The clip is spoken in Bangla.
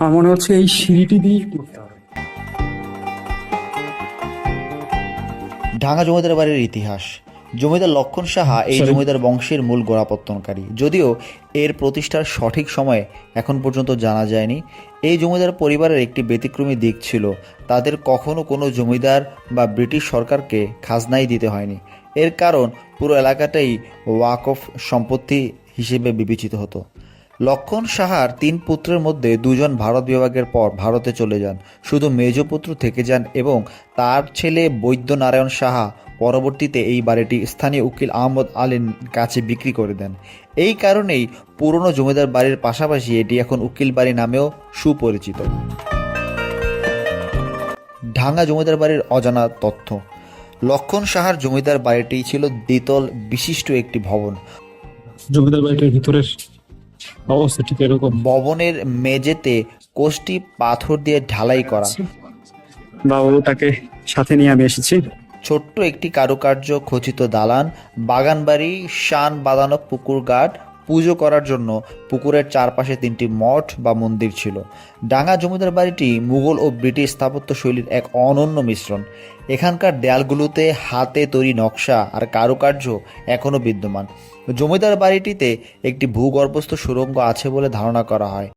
আমার মনে হচ্ছে এই সিঁড়িটি দিয়েই করতে হবে। ঢাকা জমিদার বাড়ির ইতিহাস। জমিদার লক্ষণ সাহা এই জমিদার বংশের মূল গোড়াপত্তনকারী। যদিও এর প্রতিষ্ঠার সঠিক সময় এখন পর্যন্ত জানা যায়নি এই জমিদার পরিবারের একটি ব্যতিক্রমী দিক ছিল তাদের কখনো কোনো জমিদার বা ব্রিটিশ সরকারকে খাজনাই দিতে হয়নি। এর কারণ পুরো এলাকাটাই ওয়াকফ সম্পত্তি হিসেবে বিবেচিত হতো। লক্ষণ সাহার তিন পুত্রের মধ্যে দুজন ভারত বিভাগের পর ভারতে চলে যান। শুধু মেজ পুত্র থেকে যান এবং তার ছেলে বৈদ্যনারায়ণ সাহা পরবর্তীতে এই বাড়িটি স্থানীয় উকিল আহমদ আলীর কাছে বিক্রি করে দেন। এই কারণেই পুরনো জমিদার বাড়ির পাশাপাশি এটি এখন উকিল বাড়ি নামেও সুপরিচিত। ঢাঙ্গা জমিদার বাড়ির অজানা তথ্য। লক্ষণ সাহার জমিদার বাড়িটি ছিল দ্বিতল বিশিষ্ট একটি ভবন। জমিদার বাড়িটির ভিতরের অবস্থা ঠিক এরকম। ভবনের মেঝেতে কোষ্টি পাথর দিয়ে ঢালাই করা। বাবু তাকে সাথে নিয়ে আমি এসেছি। ছোট্ট একটি কারুকার্য খচিত দালান বাগানবাড়ি শান বাঁধানো পুকুর ঘাট পুজো করার জন্য পুকুরের চারপাশে তিনটি মঠ বা মন্দির ছিল। ডাঙ্গা জমিদার বাড়িটি মুঘল ও ব্রিটিশ স্থাপত্য শৈলীর এক অনন্য মিশ্রণ। এখানকার দেয়ালগুলোতে হাতে তৈরি নকশা আর কারুকার্য এখনও বিদ্যমান। জমিদার বাড়িটিতে একটি ভূগর্ভস্থ সুড়ঙ্গ আছে বলে ধারণা করা হয়।